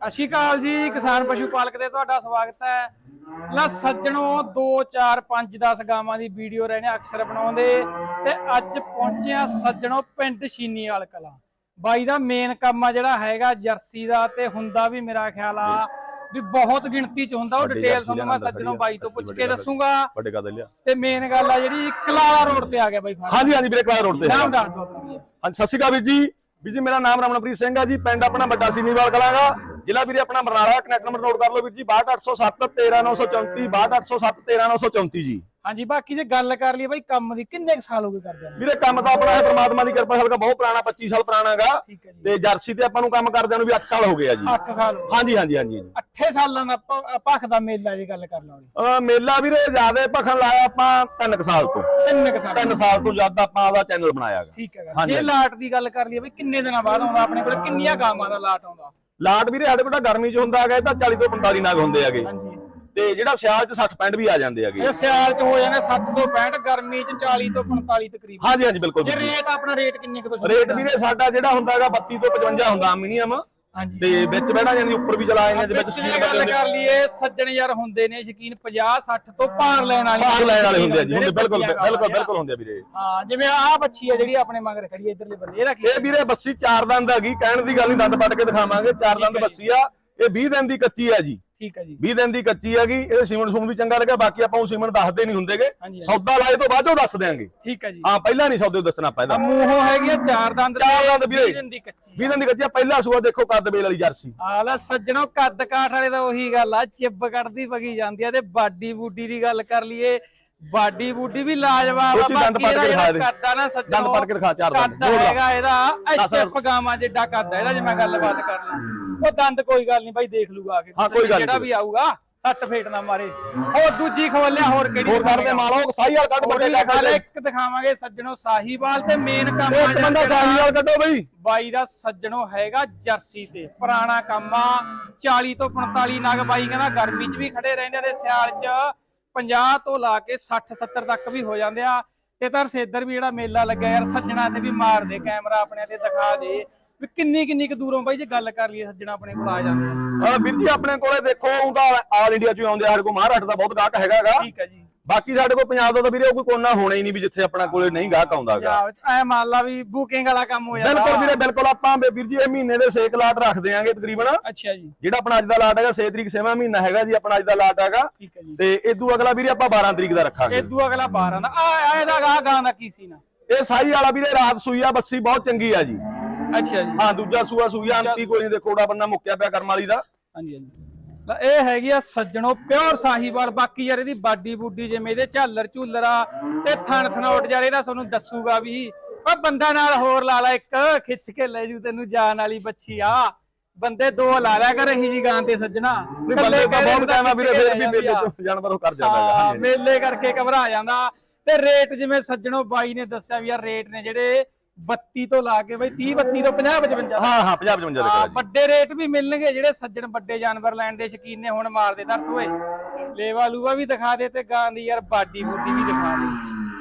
ਸਤਿ ਸ਼੍ਰੀ ਅਕਾਲ ਜੀ ਕਿਸਾਨ ਪਸ਼ੂ ਪਾਲਕ ਦੇ ਤੁਹਾਡਾ ਸਵਾਗਤ ਹੈ। ਲਾ ਸੱਜਣੋ 2 4 5 10 ਗਾਵਾਂ ਦੀ ਵੀਡੀਓ ਰਹਿਣੇ ਅਕਸਰ ਬਣਾਉਂਦੇ। ਤੇ ਅੱਜ ਪਹੁੰਚੇ ਆ ਸੱਜਣੋ ਪਿੰਡ ਸ਼ੀਨੀਵਾਲ ਕਲਾ। ਬਾਈ ਦਾ ਮੇਨ ਕੰਮ ਆ ਜਿਹੜਾ ਹੈਗਾ ਜਰਸੀ ਦਾ ਤੇ ਹੁੰਦਾ ਵੀ ਮੇਰਾ ਖਿਆਲ ਆ ਵੀ ਬਹੁਤ ਗਿਣਤੀ ਚ ਹੁੰਦਾ ਉਹ ਡਿਟੇਲ ਤੁਹਾਨੂੰ ਮੈਂ ਸੱਜਣੋ ਬਾਈ ਤੋਂ ਪੁੱਛ ਕੇ। ਦੱਸੂਗਾ। ਵੱਡੇ ਕਦ ਲਿਆ ਤੇ ਮੇਨ ਗੱਲ ਆ ਜਿਹੜੀ ਕਲਾਲਾ ਰੋਡ ਤੇ ਆ ਗਿਆ ਬਾਈ ਹਾਂਜੀ ਹਾਂਜੀ ਵੀਰੇ ਕਲਾ ਰੋਡ ਤੇ ਨਾਮ। ਦੱਸ ਦਿਓ। ਹਾਂਜੀ ਸਤਿ ਸ਼੍ਰੀ ਅਕਾਲ ਵੀਰ ਜੀ। ਵੀਰ ਜੀ ਮੇਰਾ ਨਾਮ ਰਮਨਪ੍ਰੀਤ ਸਿੰਘ ਆ ਜੀ ਪਿੰਡ ਆਪਣਾ ਵੱਡਾ ਸੀਨੀਵਾਲ ਕਲਾਂਗਾ ਜ਼ਿਲ੍ਹਾ ਵੀਰੇ ਆਪਣਾ ਬਰਨਾਲਾ ਕਨੈਕਟ ਨੰਬਰ ਨੋਟ ਕਰ ਲਓ ਵੀਰ ਜੀ 62807 13934 62807 13934 ਜੀ। ਹਾਂਜੀ ਬਾਕੀ ਜੇ ਗੱਲ ਕਰ ਲਈਏ ਬਾਈ ਕੰਮ ਦੀ ਕਿੰਨੇ ਕੁ ਸਾਲ ਹੋ ਗਏ ਕਰਦੇ ਨੇ ਵੀਰੇ ਕੰਮ ਤਾਂ ਆਪਣਾ ਹੈ ਪ੍ਰਮਾਤਮਾ ਦੀ ਕਿਰਪਾ ਹਲਕਾ ਬਹੁਤ ਪੁਰਾਣਾ 25 ਸਾਲ ਪੁਰਾਣਾ ਹੈਗਾ। ਠੀਕ ਹੈ ਜੀ। ਤੇ ਜਰਸੀ ਤੇ ਆਪਾਂ ਨੂੰ ਕੰਮ ਕਰਦਿਆਂ ਨੂੰ ਵੀ 8 ਸਾਲ ਹੋ ਗਏ ਆ ਜੀ। 8 ਸਾਲ ਹੋ। ਹਾਂਜੀ ਹਾਂਜੀ ਹਾਂਜੀ ਅੱਠੇ ਸਾਲਾਂ ਦਾ ਭ- ਭਖ ਦਾ ਮੇਲਾ ਜੇ ਗੱਲ ਕਰ ਲਓ ਅਹ ਮੇਲਾ ਵੀਰੇ ਜ਼ਿਆਦਾ ਭਖਣ ਲਾਇਆ ਆਪਾਂ 3 ਸਾਲ ਤੋਂ। ਤਿੰਨ ਕੁ ਸਾਲ। 3 ਸਾਲ ਤੋਂ ਜ਼ਿਆਦਾ ਆਪਾਂ ਆਪਦਾ ਚੈਨਲ ਬਣਾਇਆ ਹੈਗਾ। ਠੀਕ ਹੈ। ਹਾਂਜੀ, ਜੇ ਹਾਂਜੀ। ਲਾਟ ਦੀ ਗੱਲ ਕਰ ਲਈਏ ਬਈ ਕਿੰਨੇ ਦਿਨਾਂ ਬਾਅਦ ਆਉਂਦਾ ਆਪਣੇ ਕੋਲ? ਕਿੰਨੀਆਂ ਗਾਵਾਂ ਦਾ ਲਾਟ ਆਉਂਦਾ? ਲਾਟ ਵੀਰੇ ਸਾਡੇ ਕੋਲ ਤਾਂ ਗਰਮੀ 'ਚ ਹੁੰਦਾ ਹੈਗਾ ਇਹ ਤਾਂ 40 ਤੋਂ 45 ਨਾਗ ਹੁੰਦੇ ਹੈਗੇ। ਹਾਂਜੀ। ਤੇ ਜਿਹੜਾ ਸਿਆਲ 'ਚ 60 65 ਵੀ ਆ ਜਾਂਦੇ ਹੈਗੇ। ਇਹ ਸਿਆਲ ਚ ਹੋ ਜਾਂਦੇ 60 ਤੋਂ 65 ਗਰਮੀ ਚ 40 ਤੋਂ 45 ਤਕਰੀਬਨ। ਹਾਂਜੀ ਹਾਂਜੀ ਬਿਲਕੁਲ ਜੇ ਵੀਰੇ। ਰੇਟ ਆਪਣਾ ਰੇਟ ਕਿੰਨੇ ਕੁ ਤੋਂ ਸ਼ੁਰੂ ਰੇਟ? ਵੀਰੇ ਸਾਡਾ ਜਿਹੜਾ ਹੁੰਦਾ ਹੈਗਾ 32 ਤੋਂ 55 ਹੁੰਦਾ ਮਿਨੀਮਮ ਤੇ ਵਿੱਚ ਬਹਿਣਾ ਜਾਂਦੀ ਉੱਪਰ ਵੀ ਚਲਾ ਜਾਂਦੇ ਦੇ ਵਿੱਚ ਜੇ ਗੱਲ ਕਰ ਲਈਏ ਸੱਜਣ ਯਾਰ ਹੁੰਦੇ ਨੇ ਸ਼ਕੀਨ 50 60 ਤੋਂ ਪਾਰ ਲੈਣ ਵਾਲੇ ਭਾਰ ਲੈਣ ਵਾਲੇ ਹੁੰਦੇ ਆ ਜੀ ਹੁੰਦੇ ਬਿਲਕੁਲ ਬਿਲਕੁਲ ਬਿਲਕੁਲ ਹੁੰਦੇ ਆ ਵੀਰੇ। ਹਾਂ ਜਿਵੇਂ ਆਹ ਬੱਚੀ ਹੈ ਜਿਹੜੀ ਆਪਣੇ ਮਗਰ ਖੜੀ ਇਧਰਲੇ ਬੰਦੇ ਇਹਦਾ ਕੀ ਇਹ ਵੀਰੇ ਬੱਸੀ ਚਾਰ ਦੰਦ ਹੈਗੀ ਕਹਿਣ ਦੀ ਗੱਲ ਨਹੀਂ ਦੰਦ ਪੱਟ ਕੇ ਦਿਖਾਵਾਂਗੇ ਚਾਰ ਦੰਦ ਬੱਸੀ ਆ ਇਹ 20 ਦਿਨ ਦੀ ਕੱਚੀ ਆ ਜੀ। ਠੀਕ ਹੈ ਜੀ। 20 ਦਿਨ ਦੀ ਕੱਚੀ ਹੈਗੀ ਇਹ ਸੀਮਨ ਸੂਮਨ ਵੀ ਚੰਗਾ ਲੱਗਾ ਬਾਕੀ ਆਪਾਂ ਉਹ ਸੀਮਨ ਦੱਸਦੇ ਨਹੀਂ ਹੁੰਦੇਗੇ। ਸੌਦਾ ਲਾਏ ਤੋਂ ਬਾਅਦ ਚੋਂ ਦੱਸ ਦਿਆਂਗੇ। ਠੀਕ ਹੈ ਜੀ। ਹਾਂ ਪਹਿਲਾਂ ਨਹੀਂ ਸੌਦੇ ਦੱਸਣਾ ਪੈਦਾ ਮੂੰਹੋਂ ਹੈਗੀ ਆ ਚਾਰ ਦੰਦ ਚਾਰ ਦੰਦ ਵੀਰੇ। ਵੀਹ ਦਿਨ ਦੀ ਕੱਚੀ 20 ਦਿਨ ਦੀ ਕੱਚੀ ਆ ਪਹਿਲਾ ਸੂਆ ਦੇਖੋ ਕੱਦ ਬੇਲ ਵਾਲੀ ਜਰਸੀ। ਆਲਾ ਸੱਜਣੋ ਕੱਦ ਕਾਠ ਵਾਲੇ ਦਾ ਉਹੀ ਗੱਲ ਆ ਚਿੱਬ ਕੱਢਦੀ ਵਗੀ ਜਾਂਦੀ ਆ ਤੇ ਬਾਡੀ ਬੂਡੀ ਦੀ ਗੱਲ ਕਰ ਲਈਏ। ਬਾਡੀ ਬੂਡੀ ਵੀ ਲਾਜਵਾਬ ਆ 'ਚ ਦੰਦ ਬਾਕੀ ਪੱਟ ਇਹਦਾ ਕੇ ਜਿਹੜਾ ਦਿਖਾ ਦੇ। ਕੱਦ ਆ ਨਾ ਸੱਜਣੋ ਦੰਦ ਪੱਟ ਕੇ ਦਿਖਾ ਚਾਰ ਦੰਦ। ਹੈਗਾ ਇਹਦਾ। ਐਚਐਫ ਗਾਵਾਂ ਜਿੱਡਾ ਆ ਇਹਦਾ ਜੇ ਮੈਂ ਗੱਲਬਾਤ ਕਰ ਲਾਂ। ਉਹ ਦੰਦ ਕੋਈ ਗੱਲ ਨਹੀਂ ਬਾਈ ਦੇਖ ਲੂਗਾ ਆ ਕੇ। ਹਾਂ, ਕੋਈ ਗੱਲ ਜਿਹੜਾ। ਵੀ ਆਊਗਾ ਸੱਟ ਫੇਟ ਨਾ ਮਾਰੇ। ਹੋਰ ਦੂਜੀ ਖੋਲਿਆ ਹੋਰ ਕਿਹੜੀ ਹੋਰ ਕਰਦੇ ਮਾਲੋ ਸਾਈ ਵਾਲ ਕੱਢ ਦਿਖਾ ਲੈ ਲੈ ਇੱਕ ਦਿਖਾਵਾਂਗੇ ਸੱਜਣੋ ਸਾਹੀਵਾਲ ਤੇ ਮੇਨ ਕੰਮ ਆ ਇੱਕ ਬੰਦਾ ਜਿਹੜਾ ਸਾਈ ਵਾਲ ਕੱਢੋ ਬਈ। ਬਾਈ ਦਾ ਸੱਜਣੋ ਹੈਗਾ ਜਰਸੀ ਤੇ ਪੁਰਾਣਾ ਕੰਮ ਆ। 40 ਤੋਂ 45 ਨਗ ਬਾਈ ਕਹਿੰਦਾ ਗਰਮੀ 'ਚ ਵੀ ਖੜੇ ਰਹਿੰਦੇ ਤੇ ਸਿਆਲ 'ਚ। 50 ਤੋਂ ਲਾ ਕੇ 60 70 ਤੱਕ ਵੀ ਹੋ ਜਾਂਦੇ ਆ। ਤੇ ਤਾਂ ਸੇਦਰ ਵੀ ਜਿਹੜਾ ਮੇਲਾ ਲੱਗਿਆ ਯਾਰ ਸੱਜਣਾ ਤੇ ਵੀ ਮਾਰ ਦੇ ਕੈਮਰਾ ਆਪਣੇ ਤੇ ਦਿਖਾ ਦੇ। ਵੀ ਕਿੰਨੀ ਕਿੰਨੀ ਕੁ ਦੂਰੋਂ ਬਾਈ ਜੇ ਗੱਲ ਕਰ ਲਈਏ ਸੱਜਣਾ ਆਪਣੇ ਕੋਲ ਆ ਜਾਂਦੇ ਆ। ਵੀਰ ਜੀ ਆਪਣੇ ਕੋਲੇ ਦੇਖੋ ਉਹਦਾ ਆਲ ਇੰਡੀਆ ਚੋਂ ਆਉਂਦੇ ਆ, ਸਾਡੇ ਕੋਲ ਮਹਾਰਾਸ਼ਟਰ ਦਾ ਬਹੁਤ ਗਾਹਕ ਹੈਗਾਗਾ ਠੀਕ ਹੈ ਜੀ। ਬਾਕੀ ਸਾਡੇ ਕੋਲ ਪੰਜਾਬ ਦਾ ਤਾਂ ਵੀਰੇ ਕੋਈ ਕੋਨਾ ਹੋਣਾ ਹੀ ਨਹੀਂ ਵੀ ਜਿੱਥੇ ਆਪਣਾ ਕੋਲੇ ਨਹੀਂ ਗਾਹਕ ਆਉਂਦਾਗਾ ਐ ਮੰਨ ਲਾ ਵੀ ਬੁਕਿੰਗ ਵਾਲਾ ਕੰਮ ਹੋ ਜਾਂਦਾ। ਬਿਲਕੁਲ ਵੀਰੇ ਬਿਲਕੁਲ ਆਪਾਂ ਵੀਰ ਜੀ ਇਹ ਮਹੀਨੇ ਦੇ 6 ਲਾਟ ਰੱਖ ਦਿਆਂਗੇ ਤਕਰੀਬਨ। ਅੱਛਾ ਜੀ। ਜਿਹੜਾ ਆਪਣਾ ਅੱਜ ਦਾ ਲਾਟ ਹੈਗਾ 6 ਤਰੀਕ 6ਵਾਂ ਮਹੀਨਾ ਹੈਗਾ ਜੀ ਆਪਣਾ ਅੱਜ ਦਾ ਲਾਟ ਹੈਗਾ। ਤੇ ਇਦੋਂ ਅਗਲਾ ਵੀਰੇ ਆਪਾਂ 12 ਤਰੀਕ ਦਾ ਰੱਖਾਂਗੇ। ਇਦੋਂ ਅਗਲਾ 12 ਦਾ। ਆ ਇਹਦਾ ਗਾ ਗਾਂ ਦਾ ਕੀ ਸੀ ਨਾ ਇਹ ਸਾਈ ਵਾਲਾ ਵੀਰੇ ਰਾਤ ਸੂਈ ਆ ਬੱਸੀ ਬਹੁਤ ਚੰਗੀ ਆ ਜੀ। ਅੱਛਾ ਜੀ। ਹਾਂ ਦੂਜਾ ਸੂਆ ਸੂਈ ਆ ਅੰਤੀ ਕੋਈ ਨਹੀਂ ਦੇਖੋ ਉਹਦਾ ਬੰਦਾ ਮੁੱਕਿਆ ਪਿਆ ਕਰਮ ਵਾਲੀ ਦਾ। ਹਾਂਜੀ ਹਾਂਜੀ। ਲੈ ਇਹ ਹੈਗੀ ਆ ਸੱਜਣੋ ਪਿਓਰ ਸਾਹੀਵਾਲ ਬਾਕੀ ਯਾਰ ਇਹਦੀ ਬਾਡੀ ਬੂਡੀ ਜਿਵੇਂ ਇਹਦੇ ਝਾਲਰ ਝੂਲਰ ਆ ਤੇ ਥਣ ਥਣੋਟ ਯਾਰ ਇਹਦਾ ਤੁਹਾਨੂੰ ਦੱਸੂਗਾ ਵੀ ਉਹ ਬੰਦਾ ਨਾਲ ਹੋਰ ਲਾ ਲਾ ਇੱਕ ਖਿੱਚ ਕੇ ਲੈ ਜੂ ਤੈਨੂੰ ਜਾਨ ਵਾਲੀ ਬੱਚੀ ਆ ਬੰਦੇ ਦੋ ਲਾ ਲਿਆ ਕਰ ਇਹੀ ਜੀ ਗਾਂ ਤੇ ਸੱਜਣਾ ਬੰਦੇ ਤਾਂ ਬਹੁਤ ਵੀਰੇ ਫੇਰ ਵੀ ਮੇਲੇ। ਚ ਜਾਨਵਰ ਉਹ ਕਰ ਜਾਂਦਾ ਹਾਂ। ਮੇਲੇ ਕਰਕੇ ਘਬਰਾ ਜਾਂਦਾ ਤੇ ਰੇਟ ਜਿਵੇਂ ਸੱਜਣੋ ਬਾਈ ਨੇ ਦੱਸਿਆ ਵੀ ਯਾਰ ਰੇਟ ਨੇ ਜਿਹੜੇ 32 ਤੋਂ ਲਾ ਕੇ ਬਈ 30 32 ਤੋਂ 50 55 ਹਾਂ ਹਾਂ 50 55 ਦੇ ਕਰਾ ਵੱਡੇ ਰੇਟ ਵੀ ਮਿਲਣਗੇ ਜਿਹੜੇ ਸੱਜਣ ਵੱਡੇ ਜਾਨਵਰ ਲੈਣ ਦੇ ਸ਼ਕੀਨ ਨੇ ਹੁਣ ਮਾਰਦੇ ਦਰਸ ਹੋਏ ਲੇਵਾ ਲੂਵਾ ਵੀ ਦਿਖਾ ਦੇ ਤੇ ਗਾਂ ਦੀ ਯਾਰ ਬਾਡੀ ਬੂਡੀ ਵੀ ਦਿਖਾ ਦੇ।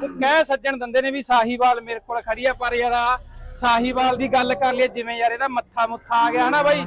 ਉਹ ਕਹਿ ਸੱਜਣ ਦੰਦੇ ਨੇ ਵੀ ਸਾਹੀਵਾਲ ਮੇਰੇ ਕੋਲ ਖੜੀ ਆ ਪਰ ਯਾਰ ਆ ਸਾਹੀਵਾਲ ਦੀ ਗੱਲ ਕਰ ਲਈਏ ਜਿਵੇਂ ਯਾਰ ਇਹਦਾ ਮੱਥਾ ਮੁੱਥਾ ਆ ਗਿਆ ਹਨਾ ਬਾਈ?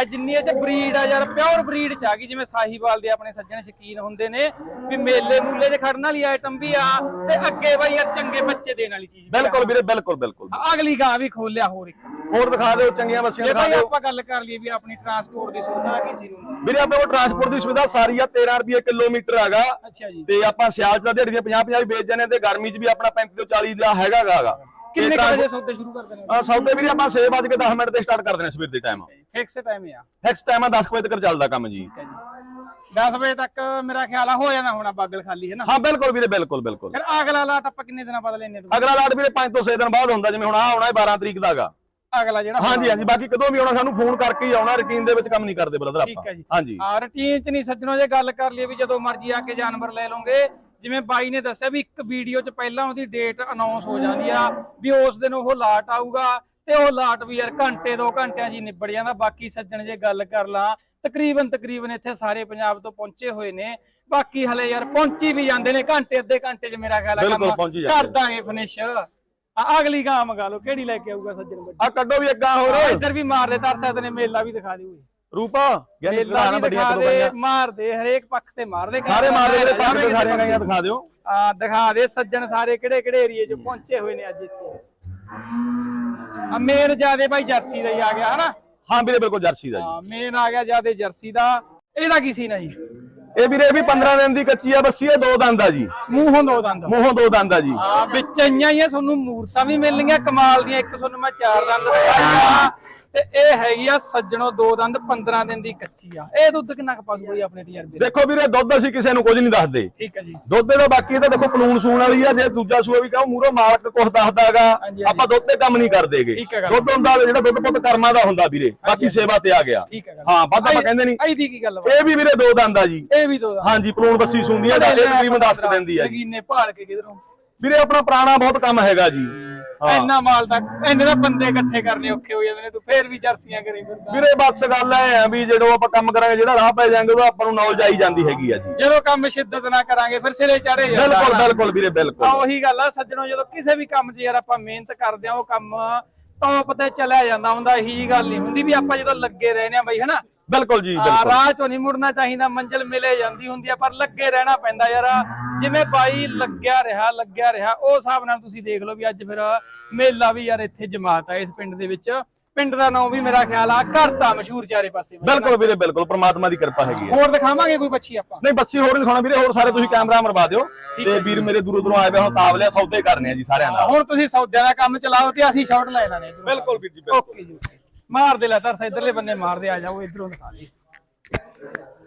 ਅੱਜ ਜਿੰਨੀ ਇਹ ਚ ਬਰੀਡ ਆ ਯਾਰ ਪਿਓਰ ਬਰੀਡ ਚ ਆ ਗਈ ਜਿਵੇਂ ਸਾਹੀਵਾਲ ਦੇ ਆਪਣੇ ਸੱਜਣ ਸ਼ਕੀਨ ਹੁੰਦੇ ਨੇ ਵੀ ਮੇਲੇ ਮੂਲੇ 'ਚ ਖੜਨ ਵਾਲੀ ਆਈਟਮ ਵੀ ਆ ਤੇ ਅੱਗੇ ਬਾਈ ਯਾਰ ਚੰਗੇ ਬੱਚੇ ਦੇਣ ਵਾਲੀ ਚੀਜ਼ ਵੀ ਆ। ਬਿਲਕੁਲ ਵੀਰੇ ਬਿਲਕੁਲ ਬਿਲਕੁਲ। ਅਗਲੀ ਗਾਂ ਵੀ ਖੋਲਿਆ ਹੋਰ ਇੱਕ। ਹੋਰ ਦਿਖਾ ਦਿਓ ਚੰਗੀਆਂ ਬੱਸੀਆਂ ਜੇ ਦਿਖਾ ਭਾਈ ਦਿਓ। ਆਪਾਂ ਗੱਲ ਕਰ ਲਈਏ ਵੀ ਆਪਣੀ ਟਰਾਂਸਪੋਰਟ ਦੀ ਸੁਵਿਧਾ ਕੀ ਸੀ ਨੂੰ ਵੀਰੇ ਆਪਣੇ ਕੋਲ ਟਰਾਂਸਪੋਰਟ ਦੀ ਸੁਵਿਧਾ ਸਾਰੀ ਆ 13 ਰੁਪਏ ਕਿਲੋਮੀਟਰ ਹੈਗਾ। ਅੱਛਾ ਜੀ। ਤੇ ਆਪਾਂ ਸਿਆਲ ਚ ਤਾਂ ਦਿਹਾੜੀ ਦੀਆਂ 50 50 ਵੇਚ ਜਾਂਦੇ ਤੇ ਗਰਮੀ ਚ ਵੀ ਆਪਣਾ 35 ਤੋਂ 40 ਦਾ ਹੈਗਾ ਗਾ। ਕਿੰਨੇ ਕੁ ਵਜੇ ਸੌਦੇ ਸ਼ੁਰੂ ਕਰਦੇ ਨੇ ਆ ਸੌਦੇ ਵੀਰੇ ਆਪਾਂ 6 ਵਜੇ ਕੇ 10 ਮਿੰਟ ਤੇ ਸਟਾਰਟ ਕਰਦੇ ਨੇ ਸਵੇਰ ਦੇ ਟਾਈਮ ਫਿਕਸ ਟਾਈਮ ਆ। ਨੈਕਸਟ ਟਾਈਮ ਆ 10 ਵਜੇ ਤੱਕ ਚੱਲਦਾ ਕੰਮ ਜੀ। ਠੀਕ ਹੈ ਜੀ। 10 ਵਜੇ ਤੱਕ ਮੇਰਾ ਖਿਆਲ ਆ ਹੋ ਜਾਣਾ ਹੋਣਾ ਬਾਗਲ ਖਾਲੀ ਹੈ ਨਾ? ਹਾਂ ਬਿਲਕੁਲ ਵੀਰੇ ਬਿਲਕੁਲ ਬਿਲਕੁਲ। ਫਿਰ ਅਗਲਾ ਲਾਟ ਆਪਾਂ ਕਿੰਨੇ ਦਿਨਾਂ ਬਾਅਦ ਲੈਣੇ ਤੋਂ ਅਗਲਾ ਲਾਟ ਵੀਰੇ 5 ਤੋਂ 6 ਦਿਨ ਬਾਅਦ ਹੁੰਦਾ ਜਿਵੇਂ ਹੁਣ ਆ ਆਉਣਾ ਹੈ 12 ਤਰੀਕ ਦਾਗਾ ਅਗਲਾ ਜਿਹੜਾ ਹਾਂਜੀ ਹਾਂਜੀ ਬਾਕੀ ਕਦੋਂ ਵੀ ਆਉਣਾ ਸਾਨੂੰ ਫੋਨ ਕਰਕੇ ਹੀ ਆਉਣਾ ਰੁਟੀਨ ਦੇ ਵਿੱਚ ਕੰਮ ਨਹੀਂ ਕਰਦੇ ਬ੍ਰਦਰ ਠੀਕ ਆਪਾਂ। ਹੈ ਜੀ। ਹਾਂਜੀ। ਆ ਰੁਟੀਨ ਚ ਨਹੀਂ ਸੱਜਣੋ ਜੇ ਗੱਲ ਕਰ ਲਈਏ ਵੀ ਜਦੋਂ ਮਰਜ਼ੀ ਆ ਕੇ ਜਾਨਵਰ ਲੈ ਲਓਗੇ ਜਿਵੇਂ ਬਾਈ ਨੇ ਦੱਸਿਆ ਵੀ ਇੱਕ ਵੀਡੀਓ ਚ ਪਹਿਲਾਂ ਉਹਦੀ ਡੇਟ ਅਨਾਉਂਸ ਹੋ ਜਾਂਦੀ ਆ ਵੀ ਉਸ ਦਿਨ ਉਹ ਲਾਟ ਆਊਗਾ ਤੇ ਉਹ ਲਾਟ ਵੀ ਯਾਰ ਘੰਟੇ ਦੋ ਘੰਟਿਆਂ 'ਚ ਹੀ ਨਿਬੜ ਜਾਂਦਾ। ਬਾਕੀ ਸੱਜਣ ਜੇ ਗੱਲ ਕਰ ਲਾਂ ਤਕਰੀਬਨ ਤਕਰੀਬਨ ਇੱਥੇ ਸਾਰੇ ਪੰਜਾਬ ਤੋਂ ਪਹੁੰਚੇ ਹੋਏ ਨੇ। ਬਾਕੀ ਹਲੇ ਯਾਰ ਪਹੁੰਚੀ ਵੀ ਜਾਂਦੇ ਨੇ ਘੰਟੇ ਅੱਧੇ ਘੰਟੇ 'ਚ ਮੇਰਾ ਖਿਆਲ ਆ ਬਿਲਕੁਲ ਕੰਮ ਪਹੁੰਚੀ ਜਾਂਦੇ ਕਰ ਦਾਂਗੇ ਫਿਨਿਸ਼ ਅਗਲੀ ਗਾਂ ਮੰਗਾ ਲਓ ਕਿਹੜੀ ਲੈ ਕੇ ਆਊਗਾ ਸੱਜਣ ਵੱਡੀ? ਆ ਕੱਢੋ ਵੀ ਅੱਗਾ ਹੋਰ। ਇੱਧਰ ਵੀ ਮਾਰ ਦੇ ਤਰਸਾ ਨੇ ਮੇਲਾ ਵੀ ਦਿਖਾ ਦਿਓ। ਰੂਪਾ ਗਿਣ ਮੇਲਾ ਦਿਖਾਣਾ ਵੀ ਦਿਖਾ ਕਦੋਂ ਦੇ ਗਈਆਂ ਮਾਰਦੇ ਹਰੇਕ ਪੱਖ ਤੇ ਮਾਰਦੇ ਸਾਰੇ ਮਾਰਦੇ ਜਿਹੜੇ ਪੱਖ ਤੇ ਸਾਰੀਆਂ ਗਾਈਆਂ ਦਿਖਾ ਦਿਓ। ਆ ਦਿਖਾ ਦੇ ਸੱਜਣ ਸਾਰੇ ਕਿਹੜੇ ਕਿਹੜੇ ਏਰੀਏ 'ਚ ਪਹੁੰਚੇ ਹੋਏ ਨੇ ਅੱਜ ਇੱਥੇ? ਆ ਮੇਨ ਜਿਆਦੇ ਭਾਈ ਜਰਸੀ ਦਾ ਹੀ ਆ ਗਿਆ ਹਨਾ? ਹਾਂ ਵੀਰੇ ਬਿਲਕੁਲ ਜਰਸੀ ਦਾ ਜੀ। ਹਾਂ ਮੇਨ ਆ ਗਿਆ ਜਿਆਦੇ ਜਰਸੀ ਦਾ। ਇਹਦਾ ਕੀ ਸੀ ਨਾ ਜੀ? ਇਹ ਵੀਰੇ ਇਹ ਵੀ 15 ਦਿਨ ਦੀ ਕੱਚੀ ਆ ਬੱਸੀ ਆ ਦੋ ਦੰਦ ਆ ਜੀ। ਮੂੰਹੋਂ ਦੋ ਦੰਦ। ਮੂੰਹੋਂ ਦੋ ਦੰਦ ਆ ਜੀ। ਹਾਂ ਵਿੱਚ ਆਈਆਂ ਹੀ ਆ ਤੁਹਾਨੂੰ ਮੂਰਤਾਂ ਵੀ ਮਿਲਣਗੀਆਂ ਕਮਾਲ ਦੀਆਂ। ਇੱਕ ਤੁਹਾਨੂੰ ਮੈਂ ਚਾਰ ਦੰਦ ਦਿਖਾਇਆ। ਤੇ ਇਹ ਹੈਗੀ ਆ ਸੱਜਣੋ ਦੋ ਦੰਦ 15 ਦਿਨ ਦੀ ਕੱਚੀ ਆ। ਇਹ ਦੁੱਧ ਕਿੰਨਾ ਕੁ ਪਾ ਦੂਗਾ ਜੀ ਆਪਣੇ ਤਜਰਬੇ? ਦੇਖੋ ਵੀਰੇ ਦੁੱਧ ਅਸੀਂ ਕਿਸੇ ਨੂੰ ਕੁਝ ਨਹੀਂ ਦੱਸਦੇ। ਠੀਕ ਹੈ ਜੀ। ਦੁੱਧ ਦਾ ਬਾਕੀ ਤਾਂ ਦੇਖੋ ਪਲੂਣ ਸੂਣ ਵਾਲੀ ਆ ਜੇ ਦੂਜਾ ਸੂਆ ਵੀ ਕਹੋ ਮੂਰੋ ਮਾਲਕ ਕੁਝ ਦੱਸਦਾਗਾ। ਆਪਾਂ ਦੁੱਧ ਤੇ ਕੰਮ ਨਹੀਂ ਕਰਦੇਗੇ। ਦੁੱਧ ਹੁੰਦਾ ਜਿਹੜਾ ਦੁੱਧ ਪੁੱਤ ਕਰਮਾਂ ਦਾ ਹੁੰਦਾ ਵੀਰੇ ਬਾਕੀ ਸੇਵਾ ਤੇ ਆ ਗਿਆ। ਹੈ ਵੱਧ ਆਪਾਂ ਕਹਿੰਦੇ ਨਹੀਂ। ਇਹਦੀ ਕੀ ਗੱਲ ਇਹ ਵੀ ਵੀਰੇ ਦੋ ਦੰਦ ਆ ਜੀ। ਇਹ ਵੀ ਦੋ ਦੰਦ। ਹਾਂਜੀ ਪਲੂਣ ਬੱਸੀ ਸੁੰਦੀ ਆ ਇਹ ਤਕਰੀਬਨ 10 ਕੁ ਦਿਨ ਦੀ ਆ ਜੀ। ਲਗੀਨੇ ਭਾਲ ਕੇ ਕਿਧਰੋਂ? ਵੀਰੇ ਆਪਣਾ ਪੁਰਾਣਾ ਬਹੁਤ ਕੰਮ ਹੈਗਾ ਜੀ। ਇੰਨਾ ਮਾਲ ਤੱਕ ਇੰਨੇ ਦਾ ਬੰਦੇ ਇਕੱਠੇ ਕਰਨੇ ਔਖੇ ਹੋ ਜਾਂਦੇ ਨੇ ਤੂੰ ਫੇਰ ਵੀ ਜਰਸੀਆਂ ਕਰੀ ਫਿਰਦਾ। ਵੀਰੇ ਬਸ ਗੱਲ ਐ ਆ ਵੀ ਜਦੋਂ ਆਪਾਂ ਕੰਮ ਕਰਾਂਗੇ ਜਿਹੜਾ ਰਾਹ ਪੈ ਜਾਾਂਗੇ ਉਹ ਆਪਾਂ ਨੂੰ ਨੌਲੇਜ ਆਈ ਜਾਂਦੀ ਹੈਗੀ ਆ ਜੀ। ਜਦੋਂ ਕੰਮ ਸ਼ਿੱਦਤ ਨਾ ਕਰਾਂਗੇ ਫਿਰ ਸਿਰੇ ਚੜੇ ਜਾਂਦਾ ਬਿਲਕੁਲ। ਬਿਲਕੁਲ ਵੀਰੇ ਆ ਬਿਲਕੁਲ ਉਹੀ ਗੱਲ ਆ ਸੱਜਣੋ ਜਦੋਂ ਕਿਸੇ ਵੀ ਕੰਮ 'ਚ ਯਾਰ ਆਪਾਂ ਮਿਹਨਤ ਕਰਦੇ ਆ ਉਹ ਕੰਮ ਟੌਪ ਤੇ ਚਲਿਆ ਜਾਂਦਾ ਹੁੰਦਾ ਇਹੀ ਗੱਲ ਨਹੀਂ ਹੁੰਦੀ ਵੀ ਆਪਾਂ ਜਦੋਂ ਲੱਗੇ ਰਹਿੰਦੇ ਆ ਬਈ ਹਨਾ? ਬਿਲਕੁਲ ਜੀ ਆ, ਬਿਲਕੁਲ। ਰਾਹ ਚੋਂ ਨਹੀਂ ਮੁੜਨਾ ਚਾਹੀਦਾ ਮੰਜ਼ਿਲ ਮਿਲੇ ਜਾਂਦੀ ਹੁੰਦੀ ਆ ਪਰ ਲੱਗੇ ਰਹਿਣਾ ਪੈਂਦਾ ਯਾਰ। ਜਿਵੇਂ ਬਾਈ ਲੱਗਿਆ ਰਿਹਾ ਲੱਗਿਆ ਰਿਹਾ ਉਹ ਹਿਸਾਬ ਨਾਲ ਤੁਸੀਂ ਦੇਖ ਲਓ ਵੀ ਅੱਜ ਫਿਰ ਮੇਲਾ ਵੀ ਯਾਰ ਇੱਥੇ ਜਮਾਤ ਆ ਇਸ ਪਿੰਡ ਦੇ ਵਿੱਚ। ਪਿੰਡ ਦਾ ਨਾਮ ਵੀ ਮੇਰਾ ਖਿਆਲ ਆ ਘਰ ਤਾਂ ਮਸ਼ਹੂਰ ਚਾਰੇ ਪਾਸੇ। ਬਿਲਕੁਲ ਵੀਰੇ ਬਿਲਕੁਲ ਪ੍ਰਮਾਤਮਾ ਦੀ ਕਿਰਪਾ ਹੈਗੀ ਹੋਰ ਦਿਖਾਵਾਂਗੇ ਕੋਈ ਬੱਚੀ ਆਪਾਂ? ਨਹੀਂ ਬੱਸੀ ਹੋਰ ਦਿਖਾਉਣਾ ਵੀਰੇ ਹੋਰ ਸਾਰੇ ਤੁਸੀਂ ਕੈਮਰਾ ਮਰਵਾ ਦਿਓ। ਤੇ ਵੀਰ ਮੇਰੇ ਦੂਰੋਂ ਦੂਰੋਂ ਆਏ ਵੇ ਹੁਣ ਤਾਵਲੇ ਸੌਦੇ ਕਰਨੇ ਆ ਜੀ ਸਾਰਿਆਂ ਨਾਲ। ਹੁਣ ਤੁਸੀਂ ਸੌਦਿਆਂ ਦਾ ਕੰਮ ਚਲਾਓ ਤੇ ਅਸੀਂ ਸ਼ਾਟ ਲੈ ਲੈਣੇ ਬਿਲਕੁਲ ਵੀਰ ਜੀ ਓਕੇ ਜੀ ਮਾਰ ਦੇ ਲੈ ਤਰਸ, ਇਧਰਲੇ ਬੰਨੇ ਮਾਰ ਦੇ ਆ ਜਾਓ, ਇਧਰੋਂ ਦਿਖਾ ਦੇ।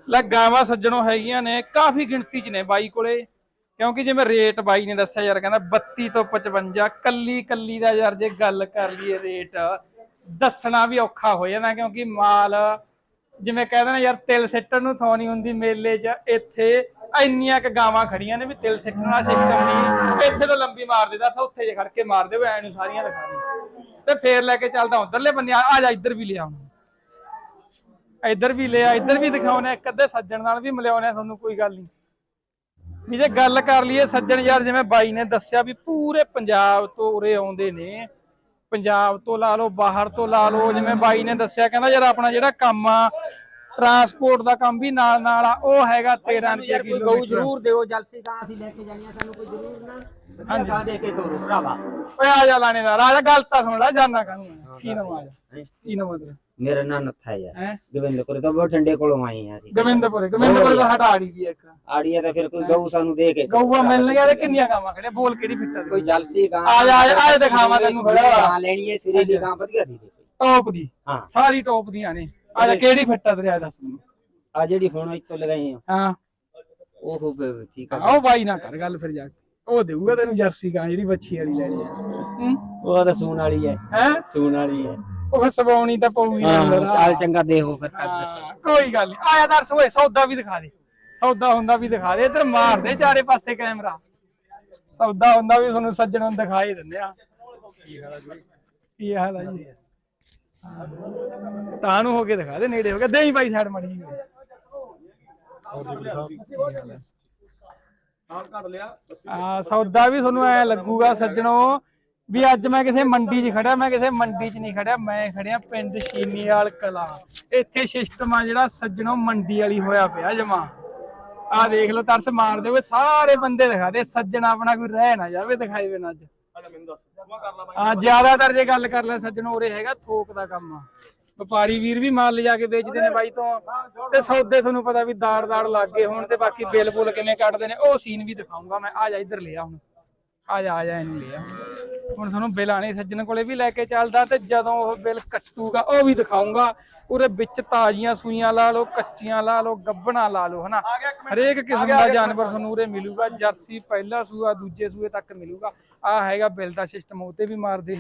ਲੈ ਗਾਵਾਂ ਸੱਜਣੋਂ ਹੈਗੀਆਂ ਨੇ, ਕਾਫੀ ਗਿਣਤੀ ਚ ਨੇ ਬਾਈ ਕੋਲੇ। ਕਿਉਂਕਿ ਜਿਵੇਂ ਰੇਟ ਬਾਈ ਨੇ ਦੱਸਿਆ ਯਾਰ, ਕਹਿੰਦਾ 32 ਤੋਂ 55 ਕੱਲੀ ਕੱਲੀ ਦਾ ਯਾਰ ਜੇ ਗੱਲ ਕਰ ਲਈਏ ਰੇਟ, ਦੱਸਣਾ ਵੀ ਔਖਾ ਹੋ ਜਾਂਦਾ, ਕਿਉਂਕਿ ਮਾਲ ਜਿਵੇਂ ਕਹਿੰਦੇ ਨੇ ਯਾਰ, ਤਿਲ ਸਿੱਟਣ ਨੂੰ ਥਾਂ ਹੁੰਦੀ ਮੇਲੇ 'ਚ, ਇੱਥੇ ਇੰਨੀਆਂ ਕ ਗਾਵਾਂ ਖੜੀਆਂ ਨੇ ਵੀ ਤਿਲ ਸਿੱਟਣ ਦਾ ਸਿਸਟਮ ਨਹੀਂ ਇੱਥੇ ਤੋਂ ਲੰਬੀ ਮਾਰ ਦੇ, ਦੱਸ ਉੱਥੇ ਜੇ ਖੜ ਕੇ ਮਾਰ ਦੇ ਐ ਨੂੰ ਸਾਰੀਆਂ ਦਿਖਾ ਦੇ। ਤੇ ਫੇਰ ਲੈ ਕੇ ਚੱਲਦਾ ਉਧਰਲੇ ਬੰਨੇ ਆ ਜਾ, ਇੱਧਰ ਵੀ ਲਿਆ ਹੁਣ ਇੱਧਰ ਵੀ ਲਿਆ, ਇੱਧਰ ਵੀ ਦਿਖਾਉਣਾ, ਇੱਕ ਅੱਧੇ ਸੱਜਣ ਨਾਲ ਵੀ ਮਿਲਿਆਉਣਾ ਤੁਹਾਨੂੰ ਕੋਈ ਗੱਲ ਨਹੀਂ। ਵੀ ਜੇ ਗੱਲ ਕਰ ਲਈਏ ਸੱਜਣ ਯਾਰ, ਜਿਵੇਂ ਬਾਈ ਨੇ ਦੱਸਿਆ ਵੀ ਪੂਰੇ ਪੰਜਾਬ ਤੋਂ ਉਰੇ ਆਉਂਦੇ ਨੇ, ਪੰਜਾਬ ਤੋਂ ਲਾ ਲਓ, ਬਾਹਰ ਤੋਂ ਲਾ ਲਓ, ਜਿਵੇਂ ਬਾਈ ਨੇ ਦੱਸਿਆ, ਕਹਿੰਦਾ ਯਾਰ ਆਪਣਾ ਜਿਹੜਾ ਕੰਮ ਆ ਟਰਾਂਸਪੋਰਟ ਦਾ ਕੰਮ ਵੀ ਨਾਲ ਨਾਲ ਆ ਉਹ ਹੈਗਾ 13 ਰੁਪਏ ਗਊ ਕਿਲੋਮੀਟਰ। ਜ਼ਰੂਰ ਦਿਓ ਜਲਦੀ ਤਾਂ ਅਸੀਂ ਲੈ ਕੇ ਜਾਣੀਆਂ ਸਾਨੂੰ ਕੋਈ ਜ਼ਰੂਰ ਨਾ ਹਾਂਜੀ। ਦੇ ਕੇ ਤੋਰੋ ਭਰਾਵਾ। ਓਏ ਆ ਜਾ ਲਾਣੇਦਾਰ ਆ ਜਾ ਗੱਲ ਤਾਂ ਸੁਣ ਲੈ ਜਾਨਾ ਕਾਹਨੂੰ ਕੀ ਨਾਮ ਆ ਜਾ? ਕੀ ਨਾਮ ਆ ਤੇਰਾ? ਮੇਰਾ ਨਾਂ ਨੱਥਾ ਯਾਰ। ਹੈ? ਗੋਬਿੰਦਪੁਰ ਤੋਂ ਬਹੁਤ ਠੰਡੇ ਕੋਲੋਂ ਆਏ ਆ ਅਸੀਂ। ਗੋਬਿੰਦਪੁਰੇ ਗੋਬਿੰਦਪੁਰੇ ਦਾ ਸਾਡਾ ਆੜੀ ਵੀ ਇੱਕ। ਆੜੀਆ ਤਾਂ ਫਿਰ ਕੋਈ ਗਊ ਸਾਨੂੰ ਦੇ ਕੇ ਗਊਆ ਮਿਲਣਗੀਆਂ ਤੇ ਕਿੰਨੀਆਂ ਗਾਵਾਂ ਖੜੇ ਬੋਲ ਕਿਹੜੀ ਫਿੱਟਾ ਕੋਈ ਜਲਸੀ ਗਾਂ ਆ ਜਾ, ਆ ਦਿਖਾਵਾਂ ਤੈਨੂੰ। ਗਾਂ ਲੈਣੀ ਹੈ ਸਿਰੇ ਦੀ ਗਾਂ ਵਧੀਆ ਦੀ ਦੇ ਟੌਪ ਦੀ। ਹਾਂ। ਸਾਰੀ ਟੌਪ ਦੀਆਂ ਨੇ। ਆ ਕਿਹੜੀ ਫਿੱਟਾ ਤੇਰਾ ਦੱਸ ਮੈਨੂੰ। ਆ ਜਿਹੜੀ ਹੁਣ ਇੱਥੋਂ ਲਗਾਈ ਆ। ਹਾਂ। ਉਹ ਫਿਰ ਠੀਕ ਆ। ਆਓ ਬਾਈ ਨਾ ਕਰ ਗੱਲ ਫਿਰ ਜਾ ਕੇ। ਉਹ ਦੇਊਗਾ ਤੈਨੂੰ ਜਰਸੀ ਗਾਂ ਜਿਹੜੀ ਬੱਚੀ ਵਾਲੀ ਲੈਣੀ ਆ। ਹੂੰ? ਉਹ ਤਾਂ ਸੂਣ ਵਾਲੀ ਹੈ ਹੈ? ਸੂਣ ਵਾਲੀ ਹੈ ਉਹ ਸਵਾਉਣੀ ਤਾਂ ਪਊਗੀ ਹਾਂ। ਚੱਲ ਚੰਗਾ ਦੇਖੋ ਫਿਰ ਹਾਂ, ਕੋਈ ਗੱਲ ਨਹੀਂ ਆਇਆ ਦਰਸ ਓਏ ਸੌਦਾ ਵੀ ਦਿਖਾ ਦੇ। ਸੌਦਾ ਹੁੰਦਾ ਵੀ ਦਿਖਾ ਦੇ। ਇੱਧਰ ਮਾਰ ਦੇ ਚਾਰੇ ਪਾਸੇ ਕੈਮਰਾ। ਸੌਦਾ ਹੁੰਦਾ ਵੀ ਤੁਹਾਨੂੰ ਸੱਜਣ ਨੂੰ ਦਿਖਾਈ ਦਿੰਦੇ ਆ। ਕੀ ਹਾਲ ਆ ਜੀ? ਕੀ ਹਾਲ ਆ ਜੀ? ਤਾਂ ਨੂੰ ਹੋ ਕੇ ਦਿਖਾ ਦੇ ਨੇੜੇ ਹੋ ਕੇ। ਦੇਈ ਬਾਈ ਸਾਈਡ ਮੜੀ ਆ ਸੌਦਾ ਵੀ ਤੁਹਾਨੂੰ ਐ ਲੱਗੂਗਾ ਸੱਜਣੋ ਵੀ ਅੱਜ ਮੈਂ ਕਿਸੇ ਮੰਡੀ 'ਚ ਖੜਿਆ ਮੈਂ ਕਿਸੇ ਮੰਡੀ 'ਚ ਨਹੀਂ ਖੜਿਆ ਮੈਂ ਖੜਿਆ ਪਿੰਡ ਸ਼ੀਨੀਵਾਲ ਕਲਾ। ਇੱਥੇ ਸਿਸਟਮ ਆ ਜਿਹੜਾ ਸੱਜਣੋ ਮੰਡੀ ਵਾਲੀ ਹੋਇਆ ਪਿਆ ਜਮਾ। ਆ ਦੇਖ ਲਓ ਤਰਸ ਮਾਰਦੇ ਹੋਏ ਸਾਰੇ ਬੰਦੇ ਦਿਖਾ ਦੇ ਸੱਜਣ ਆਪਣਾ ਕੋਈ ਰਹਿ ਨਾ ਜਾਵੇ ਦਿਖਾਈ ਵੇ ਨਾ ਅੱਜ। ਹਾਂ ਜ਼ਿਆਦਾਤਰ ਜੇ ਗੱਲ ਕਰ ਲੈ ਸੱਜਣੋ, ਉਰੇ ਹੈਗਾ ਥੋਕ ਦਾ ਕੰਮ। ਆ ਵਪਾਰੀ ਵੀਰ ਵੀ ਮਾਲ ਲਿਜਾ ਕੇ ਵੇਚਦੇ ਨੇ ਬਾਈ ਤੋਂ। ਤੇ ਸੌਦੇ ਤੁਹਾਨੂੰ ਪਤਾ ਵੀ ਦਾੜ ਦਾੜ ਲੱਗ ਗਏ ਹੁਣ ਤੇ ਬਾਕੀ ਬਿੱਲ ਬੁੱਲ ਕਿਵੇਂ ਕੱਟਦੇ ਨੇ, ਉਹ ਸੀਨ ਵੀ ਦਿਖਾਉਂਗਾ ਮੈਂ। ਆ ਜਾ, ਇੱਧਰ ਲਿਆ ਹੁਣ। ਆ ਜਾ ਆ ਜਾ, ਇਹਨੂੰ ਲਿਆ ਹੁਣ ਤੁਹਾਨੂੰ ਬਿੱਲ ਆਣੇ ਸੱਜਣ ਕੋਲੇ ਵੀ ਲੈ ਕੇ ਚੱਲਦਾ ਤੇ ਜਦੋਂ ਉਹ ਬਿੱਲ ਕੱਟੂਗਾ ਉਹ ਵੀ ਦਿਖਾਉਂਗਾ ਉਹਦੇ ਵਿੱਚ ਤਾਜ਼ੀਆਂ ਸੂਈਆਂ ਲਾ ਲਓ ਕੱਚੀਆਂ ਲਾ ਲਓ ਗੱਬਣਾ ਲਾ ਲਓ ਹਨਾ? ਹਰੇਕ ਕਿਸਮ ਦਾ ਜਾਨਵਰ ਤੁਹਾਨੂੰ ਉਰੇ ਮਿਲੂਗਾ ਜਰਸੀ ਪਹਿਲਾ ਸੂਆ ਦੂਜੇ ਸੂਏ ਤੱਕ ਮਿਲੂਗਾ। ਆ ਹੈਗਾ ਬਿੱਲ ਦਾ ਸਿਸਟਮ ਉਹ ਤੇ ਵੀ ਮਾਰਦੇ।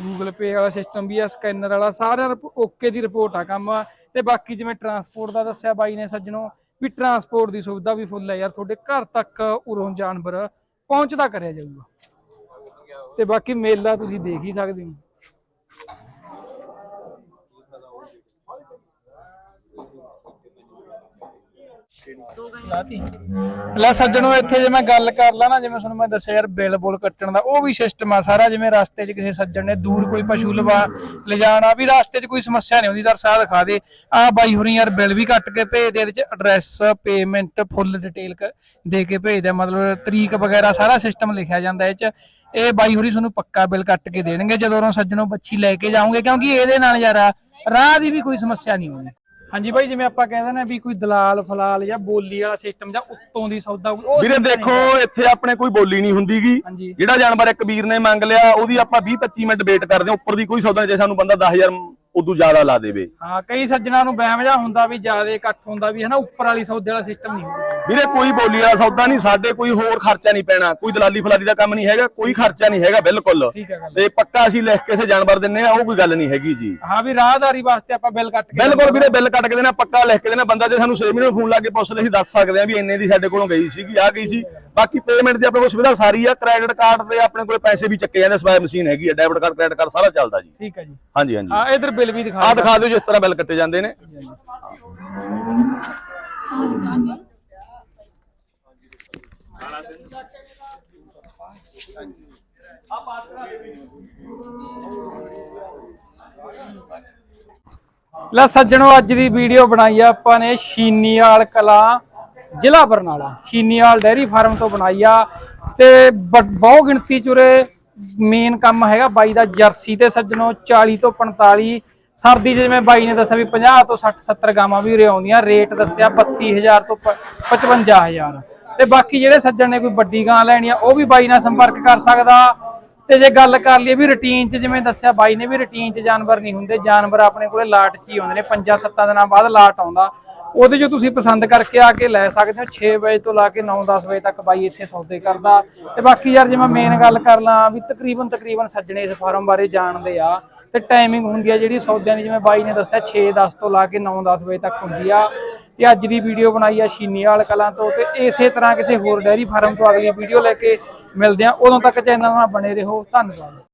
ਗੂਗਲ ਪੇ ਵਾਲਾ ਸਿਸਟਮ ਵੀ ਆ ਸਕੈਨਰ ਵਾਲਾ ਸਾਰਾ ਓਕੇ ਦੀ ਰਿਪੋਰਟ ਆ ਕੰਮ। ਤੇ ਬਾਕੀ ਜਿਵੇਂ ਟਰਾਂਸਪੋਰਟ ਦਾ ਦੱਸਿਆ ਬਾਈ ਨੇ ਸੱਜਣੋ ਵੀ ਟਰਾਂਸਪੋਰਟ ਦੀ ਸੁਵਿਧਾ ਵੀ ਫੁੱਲ ਹੈ ਯਾਰ ਤੁਹਾਡੇ ਘਰ ਤੱਕ ਉਰੋਂ ਜਾਨਵਰ ਪਹੁੰਚਦਾ ਕਰਿਆ ਜਾਊਗਾ। ਤੇ ਬਾਕੀ ਮੇਲਾ ਤੁਸੀਂ ਦੇਖ ਹੀ ਸਕਦੇ ਹੋ। ਲੈ ਸੱਜਣੋ ਇੱਥੇ ਜੇ ਮੈਂ ਗੱਲ ਕਰ ਲਾ ਨਾ ਜਿਵੇਂ ਤੁਹਾਨੂੰ ਮੈਂ ਦੱਸਿਆ ਯਾਰ ਬਿੱਲ ਬੁੱਲ ਕੱਟਣ ਦਾ ਉਹ ਵੀ ਸਿਸਟਮ ਆ ਸਾਰਾ ਜਿਵੇਂ ਰਸਤੇ 'ਚ ਕਿਸੇ ਸੱਜਣ ਨੇ ਦੂਰ ਕੋਈ ਪਸ਼ੂ ਲਵਾ ਲਿਜਾਣਾ ਵੀ ਰਸਤੇ 'ਚ ਕੋਈ ਸਮੱਸਿਆ ਨਹੀਂ ਆਉਂਦੀ ਦਰ ਸਾਹ ਦਿਖਾ ਦੇ। ਆ ਬਾਈ ਹੁਣੀ ਯਾਰ ਬਿੱਲ ਵੀ ਕੱਟ ਕੇ ਭੇਜਦੇ ਇਹਦੇ 'ਚ ਐਡਰੈਸ ਪੇਮੈਂਟ ਫੁੱਲ ਡਿਟੇਲ ਦੇ ਕੇ ਭੇਜਦੇ ਆ, ਮਤਲਬ ਤਰੀਕ ਵਗੈਰਾ ਸਾਰਾ ਸਿਸਟਮ ਲਿਖਿਆ ਜਾਂਦਾ ਇਹ 'ਚ। ਇਹ ਬਾਈ ਹੋਰੀ ਤੁਹਾਨੂੰ ਪੱਕਾ ਬਿੱਲ ਕੱਟ ਕੇ ਦੇਣਗੇ ਜਦੋਂ ਸੱਜਣੋ ਬੱਚੀ ਲੈ ਕੇ ਜਾਓਗੇ ਕਿਉਂਕਿ ਇਹਦੇ ਨਾਲ ਯਾਰ ਰਾਹ ਦੀ ਵੀ ਕੋਈ ਸਮੱਸਿਆ ਨਹੀਂ ਹੋਣੀ ਹਾਂਜੀ ਬਾਈ ਜਿਵੇਂ ਆਪਾਂ ਕਹਿੰਦੇ ਨੇ ਵੀ ਕੋਈ ਦਲਾਲ ਫਲਾਲ ਜਾਂ ਬੋਲੀ ਵਾਲਾ ਸਿਸਟਮ ਜਾਂ ਉੱਤੋਂ ਦੀ ਸੌਦਾ ਉਹ ਵੀਰੇ ਦੇਖੋ। ਇੱਥੇ ਆਪਣੇ ਕੋਈ ਬੋਲੀ ਨਹੀਂ ਹੁੰਦੀਗੀ। ਹਾਂਜੀ। ਜਿਹੜਾ ਜਾਨਵਰ ਇੱਕ ਵੀਰ ਨੇ ਮੰਗ ਲਿਆ ਉਹਦੀ ਆਪਾਂ 20 25 ਮਿੰਟ ਵੇਟ ਕਰਦੇ ਹਾਂ। ਉੱਪਰ ਦੀ ਕੋਈ ਸੌਦਾ ਨਹੀਂ ਜੇ ਸਾਨੂੰ ਬੰਦਾ 10000 ਉਦੋਂ ਜ਼ਿਆਦਾ ਲਾ ਦੇਵੇ। ਹਾਂ ਕਈ ਸੱਜਣਾ ਨੂੰ ਵਹਿਮ ਜਾ ਹੁੰਦਾ ਵੀ ਜ਼ਿਆਦਾ ਇਕੱਠ ਹੁੰਦਾ ਵੀ ਹਨਾ ਉੱਪਰ ਵਾਲੀ ਸੌਦੇ ਵਾਲਾ ਸਿਸਟਮ ਨਹੀਂ ਹੁੰਦਾ। ਵੀਰੇ ਕੋਈ ਬੋਲੀ ਵਾਲਾ ਸੌਦਾ ਨਹੀਂ ਸਾਡੇ ਕੋਈ ਹੋਰ ਖਰਚਾ ਨਹੀਂ ਪੈਣਾ ਕੋਈ ਦਲਾਲੀ ਫਲਾਲੀ ਦਾ ਕੰਮ ਨਹੀਂ ਹੈਗਾ ਕੋਈ ਖਰਚਾ ਨਹੀਂ ਹੈਗਾ ਬਿਲਕੁਲ। ਠੀਕ ਹੈ ਗੱਲ। ਤੇ ਪੱਕਾ ਅਸੀਂ ਲਿਖ ਕੇ ਇਥੇ ਜਾਨਵਰ ਦਿੰਨੇ ਆ ਉਹ ਕੋਈ ਗੱਲ ਨਹੀਂ ਹੈਗੀ ਜੀ। ਹਾਂ ਵੀ ਰਾਹਦਾਰੀ ਵਾਸਤੇ ਆਪਾਂ ਬਿੱਲ ਕੱਟ ਕੇ ਬਿਲਕੁਲ ਵੀਰੇ ਬਿੱਲ ਕੱਟ ਕੇ ਦੇਣਾ ਪੱਕਾ ਲਿਖ ਕੇ ਦੇਣਾ ਬੰਦਾ ਜੇ ਸਾਨੂੰ 6 ਮਹੀਨੇ ਫੋਨ ਲਾ ਕੇ ਪੁੱਛ ਲੈ ਅਸੀਂ ਦੱਸ ਸਕਦੇ ਆ ਵੀ ਇੰਨੇ ਦੀ ਸਾਡੇ ਕੋਲੋਂ ਗਈ ਸੀਗੀ ਆ ਗਈ ਸੀ। ਬਾਕੀ ਪੇਮੈਂਟ ਦੀ ਆਪਣੇ ਕੋਲ ਸੁਵਿਧਾ ਸਾਰੀ ਆ ਕ੍ਰੈਡਿਟ ਕਾਰਡ ਤੇ ਆਪਣੇ ਕੋਲ ਪੈਸੇ ਵੀ ਚੱਕੇ ਜਾਂਦੇ ਸਵਾਇ ਮਸ਼ੀਨ ਹੈਗੀ ਆ ਡੈਬਿਟ ਕਾਰਡ ਕ੍ਰੈਡਿਟ ਕਾਰਡ ਸਾਰਾ ਚੱਲਦਾ ਜੀ। ਠੀਕ ਹੈ ਜੀ। ਹਾਂਜੀ ਹਾਂਜੀ। ਆ ਇਧਰ ਬਿੱਲ ਵੀ ਦਿਖਾ ਆ ਦਿਖਾ ਦਿਓ ਜਿਸ ਤਰ੍ਹਾਂ ਬਿੱਲ ਕੱਟੇ ਜਾਂਦੇ ਨੇ। ਲੈ ਸੱਜਣੋ ਅੱਜ ਦੀ ਵੀਡੀਓ ਬਣਾਈ ਆ ਆਪਾਂ ਨੇ ਸ਼ੀਨੀਵਾਲ ਕਲਾ ਜ਼ਿਲ੍ਹਾ ਬਰਨਾਲਾ। ਸ਼ੀਨੀਵਾਲ ਡੈਰੀ ਫਾਰਮ ਤੋਂ ਬਣਾਈ ਆ ਤੇ ਬਹੁ ਗਿਣਤੀ ਚ ਉਰੇ ਮੇਨ ਕੰਮ ਹੈਗਾ ਬਾਈ ਦਾ ਜਰਸੀ ਤੇ ਸੱਜਣੋ 40 ਤੋਂ 45 ਸਰਦੀ 'ਚ ਜਿਵੇਂ ਬਾਈ ਨੇ ਦੱਸਿਆ ਵੀ 50 ਤੋਂ 60 70 ਗਾਵਾਂ ਵੀ ਉਰੇ ਆਉਂਦੀਆਂ, ਰੇਟ ਦੱਸਿਆ 32000 ਤੋਂ ਪ- 55000 ਤੇ ਬਾਕੀ ਜਿਹੜੇ ਸੱਜਣ ਨੇ ਕੋਈ ਵੱਡੀ ਗਾਂ ਲੈਣੀ ਆ, ਉਹ ਵੀ ਬਾਈ ਨਾਲ ਸੰਪਰਕ ਕਰ ਸਕਦਾ। ਤੇ ਜੇ ਗੱਲ ਕਰ ਲਈਏ ਵੀ ਰੁਟੀਨ 'ਚ, ਜਿਵੇਂ ਦੱਸਿਆ ਬਾਈ ਨੇ ਵੀ ਰੁਟੀਨ 'ਚ ਜਾਨਵਰ ਨਹੀਂ ਹੁੰਦੇ, ਜਾਨਵਰ ਆਪਣੇ ਕੋਲੇ ਲਾਟ 'ਚ ਹੀ ਆਉਂਦੇ ਨੇ 5-7 ਦਿਨਾਂ ਬਾਅਦ ਲਾਟ ਆਉਂਦਾ। ਉਹਦੇ 'ਚੋਂ ਤੁਸੀਂ ਪਸੰਦ ਕਰਕੇ ਆ ਕੇ ਲੈ ਸਕਦੇ ਹੋ 6 ਵਜੇ ਤੋਂ ਲਾ ਕੇ 9-10 ਵਜੇ ਤੱਕ ਬਾਈ ਇੱਥੇ ਸੌਦੇ ਕਰਦਾ। ਤੇ ਬਾਕੀ ਯਾਰ, ਜੇ ਮੈਂ ਮੇਨ ਗੱਲ ਕਰ ਲਾਂ ਵੀ ਤਕਰੀਬਨ ਤਕਰੀਬਨ ਸੱਜਣੇ ਇਸ ਫਾਰਮ ਬਾਰੇ ਜਾਣਦੇ ਆ, ਤੇ ਟਾਈਮਿੰਗ ਹੁੰਦੀ ਆ ਜਿਹੜੀ ਸੌਦਿਆਂ ਦੀ, ਜਿਵੇਂ ਬਾਈ ਨੇ ਦੱਸਿਆ 6-10 ਤੋਂ ਲਾ ਕੇ 9-10 ਵਜੇ ਤੱਕ ਹੁੰਦੀ ਆ। ਤੇ ਅੱਜ ਦੀ ਵੀਡੀਓ ਬਣਾਈ ਆ ਸ਼ੀਨੀਵਾਲ ਕਲਾਂ ਤੋਂ, ਤੇ ਇਸੇ ਤਰ੍ਹਾਂ ਕਿਸੇ ਹੋਰ ਡੈਰੀ ਫਾਰਮ ਤੋਂ ਅਗਲੀ ਵੀਡੀਓ ਲੈ ਕੇ ਮਿਲਦੇ ਆ ਉਦੋਂ ਤੱਕ ਚੈਨਲ ਨਾਲ ਬਣੇ ਰਹੋ। ਧੰਨਵਾਦ।